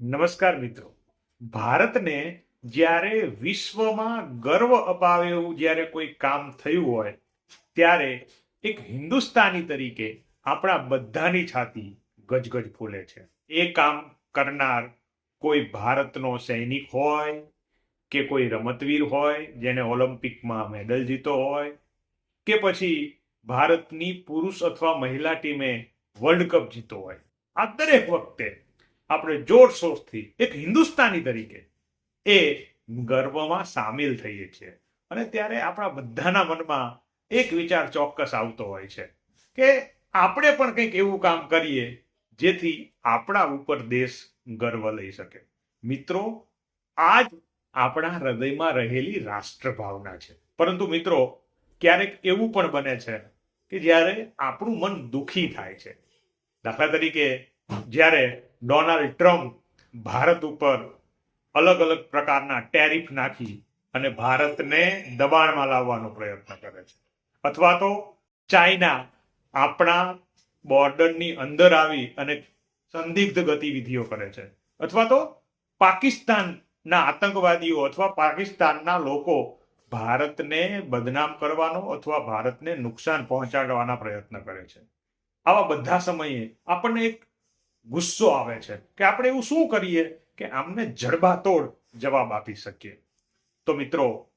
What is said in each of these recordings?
નમસ્કાર મિત્રો. ભારતને જ્યારે વિશ્વમાં ગર્વ અપાવે એવું જ્યારે કોઈ કામ થયું હોય, ત્યારે એક હિન્દુસ્તાની તરીકે આપણા બધાની છાતી ગજગજ ફૂલે છે. એ કામ કરનાર કોઈ ભારતનો સૈનિક હોય કે કોઈ રમતવીર હોય જેને ઓલિમ્પિકમાં મેડલ જીતો હોય, કે પછી ભારતની પુરુષ અથવા મહિલા ટીમે વર્લ્ડ કપ જીતો હોય. આ દરેક વખતે આપણે જોરશોરથી એક હિન્દુસ્તાની તરીકે, એ ગર્વમાં સામેલ થઈએ છીએ. અને ત્યારે આપણા બધાના મનમાં એક વિચાર ચોક્કસ આવતો હોય છે કે આપણે પણ કંઈક એવું કામ કરીએ જેથી આપણા ઉપર દેશ ગર્વ લઈ શકે. મિત્રો આ જ આપણા હૃદયમાં રહેલી રાષ્ટ્રભાવના છે. પરંતુ મિત્રો, ક્યારેક એવું પણ બને છે કે જ્યારે આપણું મન દુખી થાય છે. દાખલા તરીકે, જ્યારે ડોનાલ્ડ ટ્રમ્પ ભારત ઉપર અલગ અલગ પ્રકારના ટેરિફ નાખી અને ભારતને દબાણમાં લાવવાનો પ્રયત્ન કરે છે. અથવા તો ચાઇના આપણા બોર્ડરની અંદર આવી અને સંદિગ્ધ ગતિવિધિઓ કરે છે. અથવા તો પાકિસ્તાનના આતંકવાદીઓ અથવા પાકિસ્તાનના લોકો ભારતને બદનામ કરવાનો અથવા ભારતને નુકસાન પહોંચાડવાના પ્રયત્ન કરે છે. આવા બધા સમયે આપણને એક ગુસ્સો આવે છે કે આપણે એવું શું કરીએ કે આમને જડબાતોડ જવાબ આપી શકીએ. તો મિત્રો,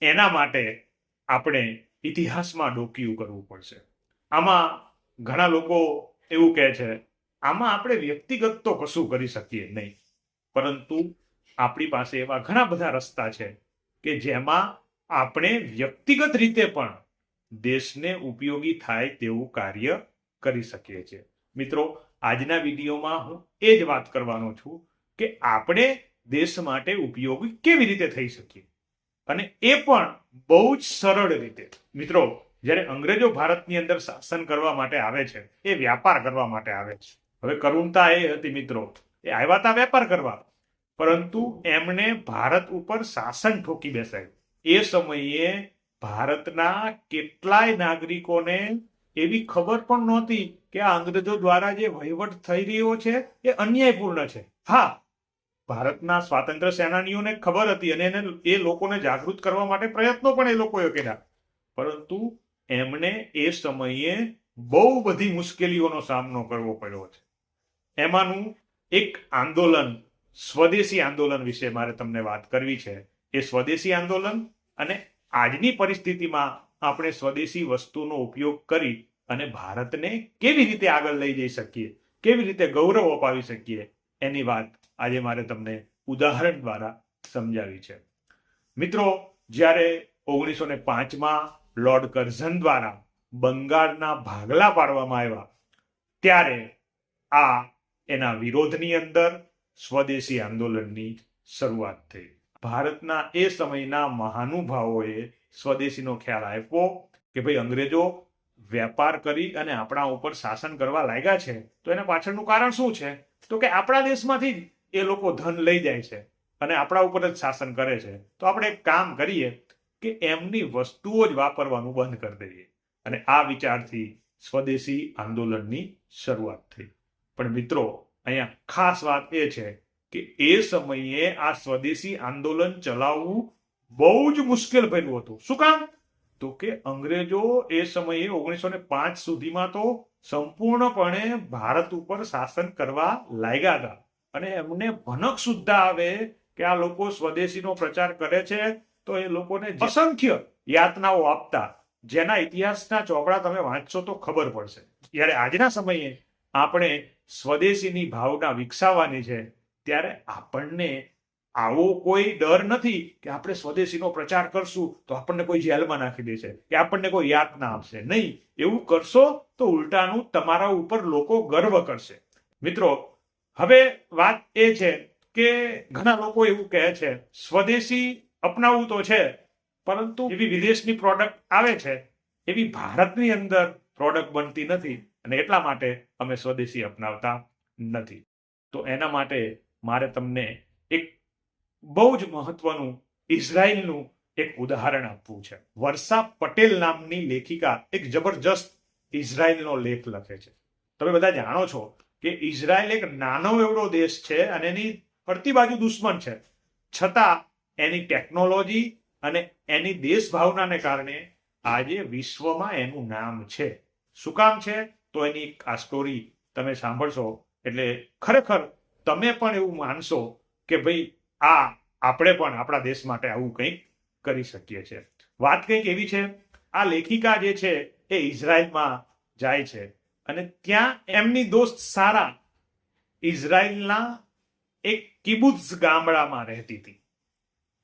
એના માટે આપણે ઇતિહાસમાં ડોકિયું કરવું પડશે. આમાં ઘણા લોકો એવું કહે છે, આમાં આપણે વ્યક્તિગત તો કશું કરી શકીએ નહીં. પરંતુ આપણી પાસે એવા ઘણા બધા રસ્તા છે કે જેમાં આપણે વ્યક્તિગત રીતે પણ દેશને ઉપયોગી થાય તેવું કાર્ય કરી શકીએ છીએ. મિત્રો આજના વિડીયોમાં હું એ જ વાત કરવાનો છું કે આપણે દેશ માટે ઉપયોગી કેવી રીતે થઈ શકીએ. અને એ પણ બહુ જ સરળ રીતે. મિત્રો, જ્યારે અંગ્રેજો ભારતની અંદર શાસન કરવા માટે આવે છે, એ વ્યાપાર કરવા માટે આવે છે. હવે કરુણતા એ હતી મિત્રો, એ આવ્યા હતા વેપાર કરવા. પરંતુ એમણે ભારત ઉપર શાસન ઠોકી બેસાયું એ સમયે ભારતના કેટલાય નાગરિકોને એવી ખબર પણ નહોતી કે આ અંગ્રેજો દ્વારા જે વહીવટ થઈ રહ્યો છે, એ અન્યાયપૂર્ણ છે. હા, ભારતના સ્વાતંત્ર્ય સેનાનીઓને ખબર હતી અને એને એ લોકોને જાગૃત કરવા માટે પ્રયત્નો પણ એ લોકોએ કર્યા. પરંતુ એમણે એ સમયે બહુ બધી મુશ્કેલીઓનો સામનો કરવો પડ્યો છે. એમાંનું એક આંદોલન, સ્વદેશી આંદોલન વિશે મારે તમને વાત કરવી છે. એ સ્વદેશી આંદોલન અને આજની પરિસ્થિતિમાં આપણે સ્વદેશી વસ્તુનો ઉપયોગ કરી અને ભારતને કેવી રીતે આગળ લઈ જઈ શકીએ, કેવી રીતે ગૌરવ અપાવી શકીએ, એની વાત આજે મારે તમને ઉદાહરણ દ્વારા સમજાવી છે. મિત્રો, જ્યારે ઓગણીસો ને પાંચમાં લોર્ડ કર્ઝન દ્વારા બંગાળના ભાગલા પાડવામાં આવ્યા, ત્યારે આ એના વિરોધની અંદર સ્વદેશી આંદોલનની શરૂઆત થઈ. ભારતના એ સમયના મહાનુભાવોએ સ્વદેશીનો ખ્યાલ આપ્યો કે ભાઈ અંગ્રેજો વેપાર કરી અને આપણા ઉપર શાસન કરવા લાગ્યા છે, તો એના પાછળનું કારણ શું છે? તો કે આપણા દેશમાંથી જ એ લોકો ધન લઈ જાય છે અને આપણા ઉપર જ શાસન કરે છે. તો આપણે એક કામ કરીએ કે એમની વસ્તુઓ જ વાપરવાનું બંધ કરી દઈએ. અને આ વિચારથી સ્વદેશી આંદોલનની શરૂઆત થઈ. પણ મિત્રો, અહીંયા ખાસ વાત એ છે કે એ સમયે આ સ્વદેશી આંદોલન ચલાવવું બહુ જ મુશ્કેલ ભર્યું હતું. શું કામ? તો કે અંગ્રેજો એ સમયે ઓગણીસો ને પાંચ સુધીમાં તો સંપૂર્ણપણે ભારત ઉપર શાસન કરવા લાગ્યા હતા. અને એમને ભનક સુદ્ધા આવે કે આ લોકો સ્વદેશીનો પ્રચાર કરે છે તો એ લોકોને અસંખ્ય યાતનાઓ આપતા. જેના ઇતિહાસના ચોપડા તમે વાંચશો તો ખબર પડશે. જ્યારે આજના સમયે આપણે સ્વદેશીની ભાવના વિકસાવવાની છે ત્યારે આપણને આવો કોઈ ડર નથી કે આપણે સ્વદેશીનો પ્રચાર કરશું તો આપણને કોઈ જેલમાં નાખી દેશે, કે આપણને કોઈ યાદ ના આપશે. નહીં, એવું કરશો તો ઉલટાનું તમારા ઉપર લોકો ગર્વ કરશે. મિત્રો, હવે વાત એ છે કે ઘણા લોકો એવું કહે છે, સ્વદેશી અપનાવવું તો છે, પરંતુ એવી વિદેશની પ્રોડક્ટ આવે છે, એવી ભારતની અંદર પ્રોડક્ટ બનતી નથી, અને એટલા માટે અમે સ્વદેશી અપનાવતા નથી. તો એના માટે મારે તમને બહુ જ મહત્વનું ઇઝરાયલનું એક ઉદાહરણ આપવું છે. વર્ષા પટેલ નામની લેખિકા એક જબરજસ્ત ઇઝરાયલનો લેખ લખે છે. તમે બધા જાણો છો કે ઇઝરાયલ એક નાનો એવડો દેશ છે અને એની ફરતી બાજુ દુશ્મન છે. છતાં એની ટેકનોલોજી અને એની દેશ ભાવનાને કારણે આજે વિશ્વમાં એનું નામ છે. શું કામ છે? તો એની આ સ્ટોરી તમે સાંભળશો. એટલે ખરેખર તમે પણ એવું માનશો કે ભાઈ આ આપણે પણ આપણા દેશ માટે આવું કંઈક કરી શકીએ છીએ. વાત કંઈક એવી છે, આ લેખિકા જે છે એ ઇઝરાયલમાં જાય છે અને ત્યાં એમની દોસ્ત સારા ઇઝરાયલના એક કિબુત્સ ગામડામાં રહેતી હતી.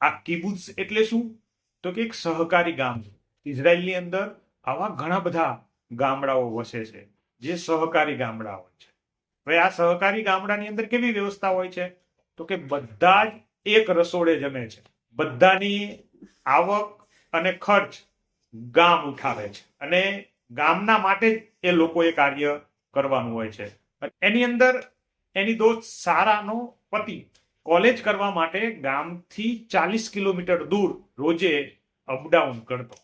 આ કિબુત્સ એટલે શું? તો કે એક સહકારી ગામ ઇઝરાયલની અંદર આવા ઘણા બધા ગામડાઓ વસે છે જે સહકારી ગામડા હોય છે. હવે આ સહકારી ગામડાની અંદર કેવી વ્યવસ્થા હોય છે? તો કે બધા જ એક રસોડે જમે છે. બધાની આવક અને ખર્ચ ગામ ઉઠાવે છે. અને ગામના માટે જ એ લોકોએ કાર્ય કરવાનું હોય છે. એની અંદર એની દોસ્ત સારાનો પતિ કોલેજ કરવા માટે ગામથી ચાલીસ કિલોમીટર દૂર રોજે અપડાઉન કરતો.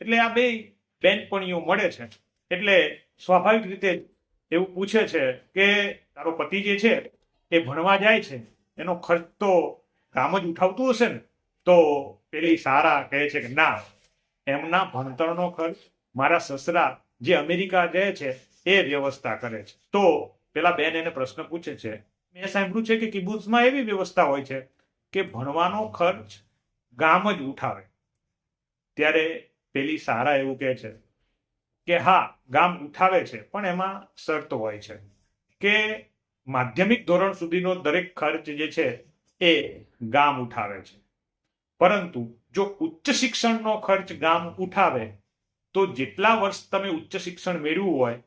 એટલે આ બે બેનપણીઓ મળે છે. એટલે સ્વાભાવિક રીતે એવું પૂછે છે કે તારો પતિ જે છે એ ભણવા જાય છે? એનો ખર્ચ તો ગામ જ ઉઠાવતું હશે ને, તો પેલી સારા કહે છે કે ના, એમના ભણતરનો ખર્ચ મારા સસરા જે અમેરિકા જાય છે એ વ્યવસ્થા કરે છે. તો પેલા બેન એને પ્રશ્ન પૂછે છે, મેં સાંભળ્યું છે કે કિબુત્સમાં એવી વ્યવસ્થા હોય છે કે ભણવાનો ખર્ચ ગામ જ ઉઠાવે. ત્યારે પેલી સારા એવું કહે છે કે હા, ગામ ઉઠાવે છે, પણ એમાં શરતો હોય છે કે માધ્યમિક ધોરણ સુધીનો દરેક ખર્ચ જે છે એ ગામ ઉઠાવે છે. પરંતુ જો ઉચ્ચ શિક્ષણનો ખર્ચ ગામ ઉઠાવે, તો જેટલા વર્ષ તમે ઉચ્ચ શિક્ષણ મેળવ્યું હોય,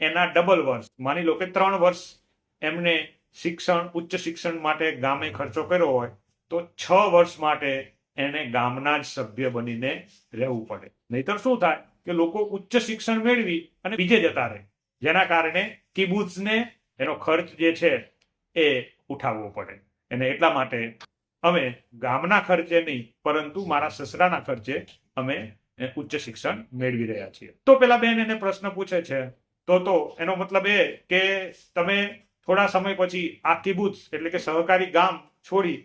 એના ડબલ વર્ષ. માની લો કે ત્રણ વર્ષ એમને શિક્ષણ, ઉચ્ચ શિક્ષણ માટે ગામે ખર્ચો કર્યો હોય, તો છ વર્ષ માટે એને ગામના જ સભ્ય બનીને રહેવું પડે. નહીતર શું થાય કે લોકો ઉચ્ચ શિક્ષણ મેળવી અને બીજે જતા રહે. જેના કારણે કિબુત્સને એનો ખર્ચ જે છે એ ઉઠાવવો પડે. અને એટલા માટે અમે ગામના ખર્ચે નહીં, પરંતુ મારા સસરાના ખર્ચે અમે ઉચ્ચ શિક્ષણ મેળવી રહ્યા છીએ. તો પેલા બેન એને પ્રશ્ન પૂછે છે, તો તો, એનો મતલબ એ કે તમે થોડા સમય પછી આ કિબુત્સ એટલે કે સહકારી ગામ છોડી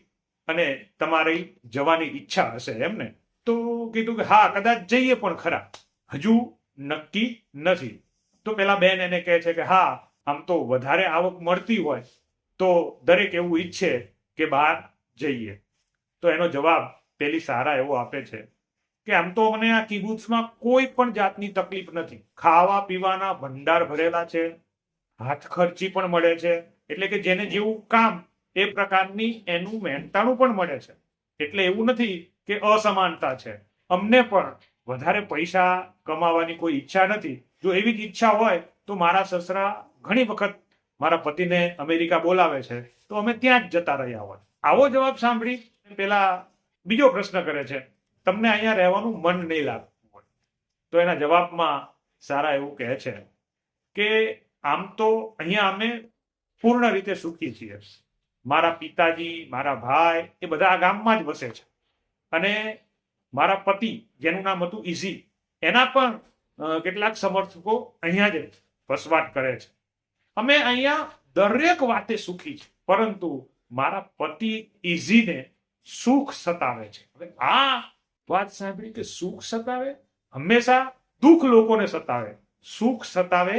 અને તમારી જવાની ઈચ્છા હશે એમને તો કીધું કે, હા, કદાચ જઈએ પણ ખરા. હજુ નક્કી નથી. તો પેલા બેન એને કહે છે કે, હા આમ તો વધારે આવક મળતી હોય તો દરેક એવું ઈચ્છે કે બહાર જઈએ. તો એનો જવાબ પેલી સારા એવો આપે છે કે આમ તો મને આ કિબુત્સમાં કોઈ પણ જાતની તકલીફ નથી. ખાવા, પીવાના ભંડાર ભરેલા છે, હાથ ખર્ચી પણ મળે છે, એટલે કે જેને જેવું કામ એ પ્રકારની એનું મહેનતાણું પણ મળે છે. એટલે એવું નથી કે અસમાનતા છે. અમને પણ વધારે પૈસા કમાવાની કોઈ ઈચ્છા નથી. જો એવી જ ઈચ્છા હોય તો મારા સસરા ઘણી વખત મારા પતિને અમેરિકા બોલાવે છે, તો અમે ત્યાં જ જતા રહ્યા હોય. આવો જવાબ સાંભળી પેલા બીજો પ્રશ્ન કરે છે, તમને અહીંયા રહેવાનું મન નહીં લાગતું હોય. તો એના જવાબમાં સારા એવું કહે છે કે, આમ તો અહીંયા અમે પૂર્ણ રીતે સુખી છીએ. મારા પિતાજી, મારા ભાઈ એ બધા આ ગામમાં જ વસે છે. અને મારા પતિ, જેનું નામ હતું ઇઝી એના પણ કેટલાક સમર્થકો અહીંયા જ વસવાટ કરે છે. અમે અહીંયા દરેક વાતે સુખી છે પરંતુ મારા પતિ ઇઝીને સુખ સતાવે છે. હવે આ વાત સાંભળી કે સુખ સતાવે? હંમેશા દુઃખ લોકોને સતાવે. સુખ સતાવે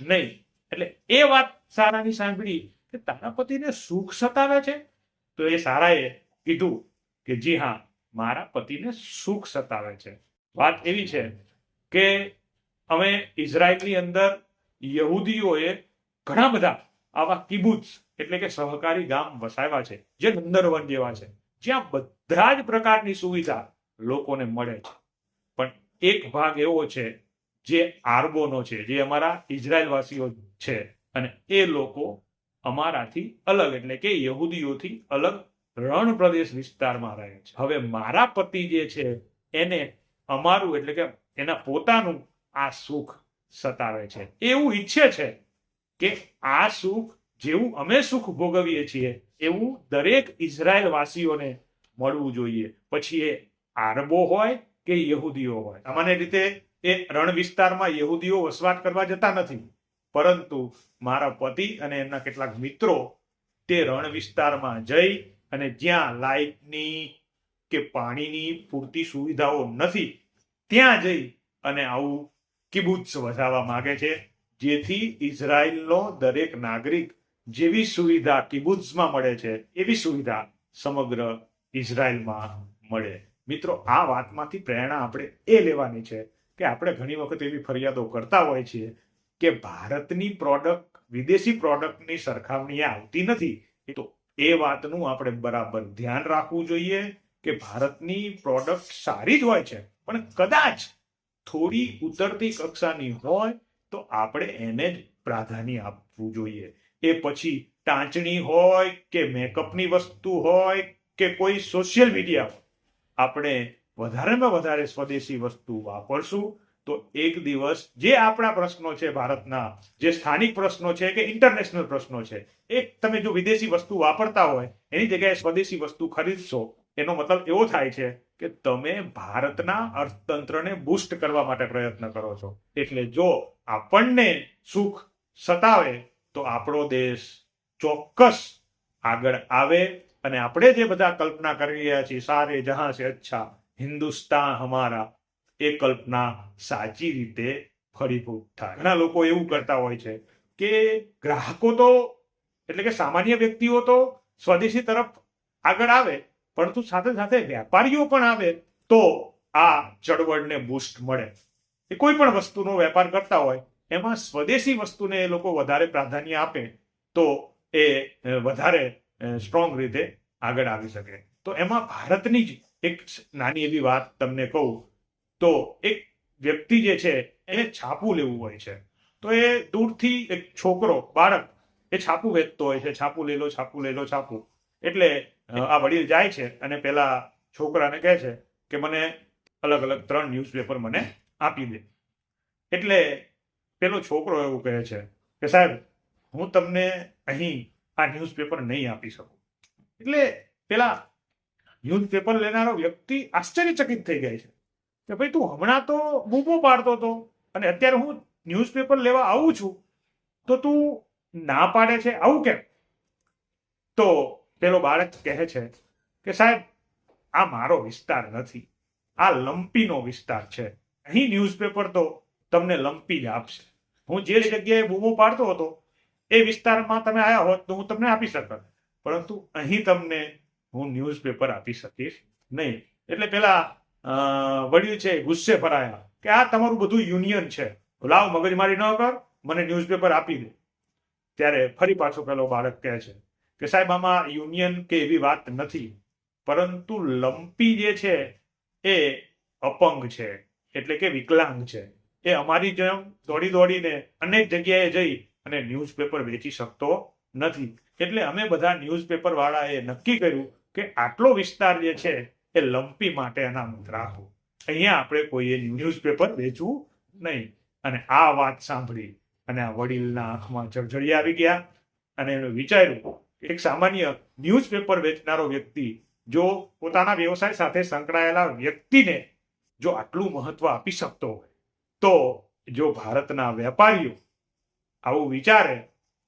નહીં. એટલે એ વાત સારાની સાંભળી કે તારા પતિને સુખ સતાવે છે? તો એ સારાએ કીધું કે જી હા, મારા પતિને સુખ સતાવે છે. વાત એવી છે કે અમે ઇઝરાયલની અંદર યહૂદીઓએ ઘણા બધા આવા કિબુત્સ, એટલે કે સહકારી ગામ વસાવ્યા છે, જે નંદરવન જેવા છે, જ્યાં બધા જ પ્રકારની સુવિધા લોકોને મળે છે. પણ એક ભાગ એવો છે, જે આરબોનો છે, જે અમારા ઇઝરાયલવાસીઓ છે, અને એ લોકો અમારાથી અલગ, એટલે કે યહૂદીઓથી અલગ રણ પ્રદેશ વિસ્તારમાં રહે છે. હવે મારા પતિ જે છે, એને અમારું, એટલે કે એના પોતાનું આ સુખ સતાવે છે. એવું ઈચ્છે છે કે આ સુખ જેવું અમે સુખ ભોગવીએ છીએ, એવું દરેક ઇઝરાયલ વાસીઓને મળવું જોઈએ. પછી એ આરબો હોય કે યહૂદીઓ હોય. સામાન્ય રીતે એ રણ વિસ્તારમાં યહૂદીઓ વસવાટ કરવા જતા નથી. પરંતુ મારા પતિ અને એમના કેટલાક મિત્રો તે રણ વિસ્તારમાં જઈ અને જ્યાં લાઇટની કે પાણીની પૂરતી સુવિધાઓ નથી, ત્યાં જઈ અને આવું કિબુત્સ વધારવા માગે છે. જેથી ઇઝરાયલનો દરેક નાગરિક જેવી સુવિધા કિબુત્સમાં મળે છે, એવી સુવિધા સમગ્ર ઇઝરાયલમાં મળે. મિત્રો, આ વાતમાંથી પ્રેરણા આપણે એ લેવાની છે કે આપણે ઘણી વખત એવી ફરિયાદો કરતા હોય છીએ કે ભારતની પ્રોડક્ટ વિદેશી પ્રોડક્ટની સરખામણીએ આવતી નથી. તો એ વાતનું આપણે બરાબર ધ્યાન રાખવું જોઈએ કે ભારતની પ્રોડક્ટ સારી જ હોય છે, પણ કદાચ થોડી ઉતરતી કક્ષાની હોય તો આપણે એને જ પ્રાધાન્ય આપવું જોઈએ. એ પછી ટાંચણી હોય કે મેકઅપની વસ્તુ હોય કે કોઈ સોશિયલ મીડિયા આપણે વધારેમાં વધારે સ્વદેશી વસ્તુ વાપરશું તો એક દિવસ જે આપણા પ્રશ્નો છે ભારતના, જે સ્થાનિક પ્રશ્નો છે કે ઇન્ટરનેશનલ પ્રશ્નો છે, એ તમે જો વિદેશી વસ્તુ વાપરતા હોય, એની જગ્યાએ સ્વદેશી વસ્તુ ખરીદશો એનો મતલબ એવો થાય છે કે તમે ભારતના અર્થતંત્રને બુસ્ટ કરવા માટે પ્રયત્ન કરો છો. એટલે જો આપણને સુખ સતાવે, તો આપણો દેશ ચોક્કસ આગળ આવે અને આપણે જે બધા કલ્પના કરી રહ્યા છીએ, સારે જહાં સે અચ્છા, હિન્દુસ્તાન હમારા, એ કલ્પના સાચી રીતે ફળીભૂત થાય. ઘણા લોકો એવું કરતા હોય છે કે ગ્રાહકો તો, એટલે કે સામાન્ય વ્યક્તિઓ તો સ્વદેશી તરફ આગળ આવે પરંતુ સાથે સાથે વેપારીઓ પણ આવે તો આ ચળવળને બુસ્ટ મળે. એ કોઈ પણ વસ્તુનો વેપાર કરતા હોય, એમાં સ્વદેશી વસ્તુને એ લોકો વધારે પ્રાધાન્ય આપે, તો એ વધારે સ્ટ્રોંગ રીતે આગળ આવી શકે. તો એમાં ભારતની જ એક નાની એવી વાત તમને કહું, તો એક વ્યક્તિ જે છે, એને છાપું લેવું હોય છે. તો એ દૂરથી એક છોકરો, બાળક, એ છાપું વેચતો હોય છે. છાપું લેલો છાપું લેલો છાપું. એટલે આ વડીલ જાય છે અને પેલા છોકરાને કહે છે કે મને અલગ અલગ ત્રણ ન્યૂઝપેપર મને આપી દે. એટલે પેલો છોકરો એવું કહે છે કે સાહેબ, હું તમને અહીં આ ન્યૂઝપેપર નહીં આપી શકું. એટલે પેલા ન્યૂઝપેપર લેનારો વ્યક્તિ આશ્ચર્યચકિત થઈ જાય છે કે ભાઈ તું હમણાં તો બૂમો પાડતો હતો અને અત્યારે હું ન્યૂઝપેપર લેવા આવું છું, તો તું ના પાડે છે? આવું કેમ? તો પેલો બાળક કહે છે કે સાહેબ, આ મારો વિસ્તાર નથી. આ લંપીનો વિસ્તાર છે. અહીં ન્યૂઝપેપર તો તમને લંપી જ આપશે. હું જે જગ્યાએ બૂમો પાડતો હતો, એ વિસ્તારમાં તમે આવ્યા હોત તો હું તમને આપી શકત. પરંતુ અહીં તમને હું ન્યૂઝપેપર આપી શકીશ નહીં. એટલે પેલા વડીલ છે ગુસ્સે ભરાયા કે આ તમારું બધું યુનિયન છે. લાવ, મગજમારી ન કર, મને ન્યૂઝપેપર આપી દે. ત્યારે ફરી પાછો પેલો બાળક કહે છે કે સાહેબ, આમાં યુનિયન કે એવી વાત નથી. પરંતુ લંપી જે છે, એ અપંગ છે, એટલે કે વિકલાંગ છે. એ અમારી જેમ દોડી દોડીને અનેક જગ્યાએ જઈ અને ન્યૂઝપેપર વેચી શકતો નથી. એટલે અમે બધા ન્યૂઝપેપર વાળાએ નક્કી કર્યું કે આટલો વિસ્તાર જે છે, એ લંપી માટે અનામત રાખો. અહીંયા આપણે કોઈએ ન્યૂઝપેપર વેચવું નહીં. અને આ વાત સાંભળી અને આ વડીલના આંખમાં જળજળી આવી ગયા અને એને વિચાર્યું એક સામાન્ય ન્યૂઝપેપર વેચનારો વ્યક્તિ જો પોતાના વ્યવસાય સાથે સંકળાયેલા વ્યક્તિને જો આટલું મહત્વ આપી શકતો હોય, તો જો ભારતના વેપારીઓ આવું વિચારે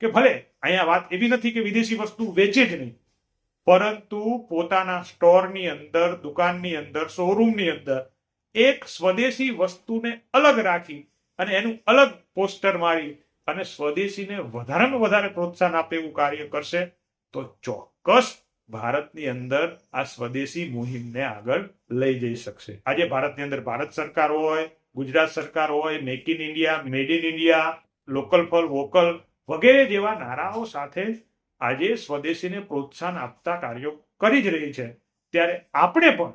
કે ભલે અહીંયા વાત એવી નથી કે વિદેશી વસ્તુ વેચે જ નહીં, પરંતુ પોતાના સ્ટોરની અંદર, દુકાનની અંદર શોરૂમની અંદર એક સ્વદેશી વસ્તુને અલગ રાખી અને એનું અલગ પોસ્ટર મારી અને સ્વદેશીને વધારેમાં વધારે પ્રોત્સાહન આપે એવું કાર્ય કરશે તો ચોક્કસ ભારતની અંદર આ સ્વદેશી મુહિમને આગળ લઈ જઈ શકશે. આજે ભારતની અંદર ભારત સરકાર હોય, ગુજરાત સરકાર હોય make in India made in India local for vocal વગેરે જેવા નારાઓ સાથે આજે સ્વદેશીને પ્રોત્સાહન આપતા કાર્યો કરી જ રહી છે. ત્યારે આપણે પણ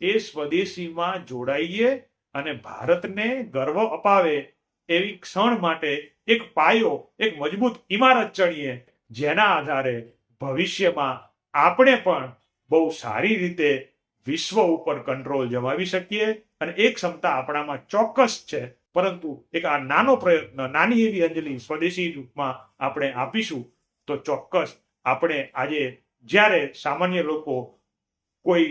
એ સ્વદેશીમાં જોડાઈએ અને ભારતને ગર્વ અપાવે એવી ક્ષણ માટે એક પાયો, એક મજબૂત ઇમારત ચણીએ જેના આધારે ભવિષ્યમાં આપણે પણ બહુ સારી રીતે વિશ્વ ઉપર કંટ્રોલ જમાવી શકીએ અને એ ક્ષમતા આપણામાં ચોક્કસ છે. પરંતુ એક આ નાનો પ્રયત્ન, નાની એવી અંજલિ સ્વદેશી રૂપમાં આપણે આપીશું તો ચોક્કસ આપણે આજે જ્યારે સામાન્ય લોકો કોઈ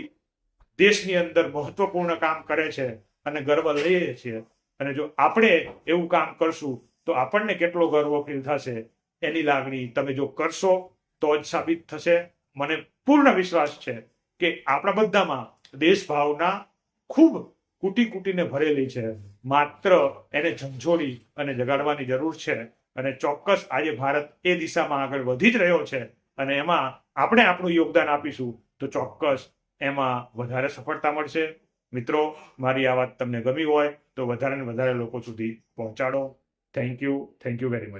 દેશની અંદર મહત્વપૂર્ણ કામ કરે છે અને ગર્વ લઈએ છીએ અને જો આપણે એવું કામ કરશું તો આપણને કેટલો ગર્વ ફીલ થશે એની લાગણી તમે જો કરશો તો જ સાબિત થશે. મને પૂર્ણ વિશ્વાસ છે કે આપણા બધામાં દેશભાવના ખૂબ કૂટી કૂટીને ભરેલી છે. માત્ર એને ઝંઝોડી અને જગાડવાની જરૂર છે અને ચોક્કસ આજે ભારત એ દિશામાં આગળ વધી જ રહ્યો છે અને એમાં આપણે આપણું યોગદાન આપીશું તો ચોક્કસ એમાં વધારે સફળતા મળશે. મિત્રો, મારી આ વાત તમને ગમી હોય તો વધારે ને વધારે લોકો સુધી પહોંચાડો. Thank you thank you very much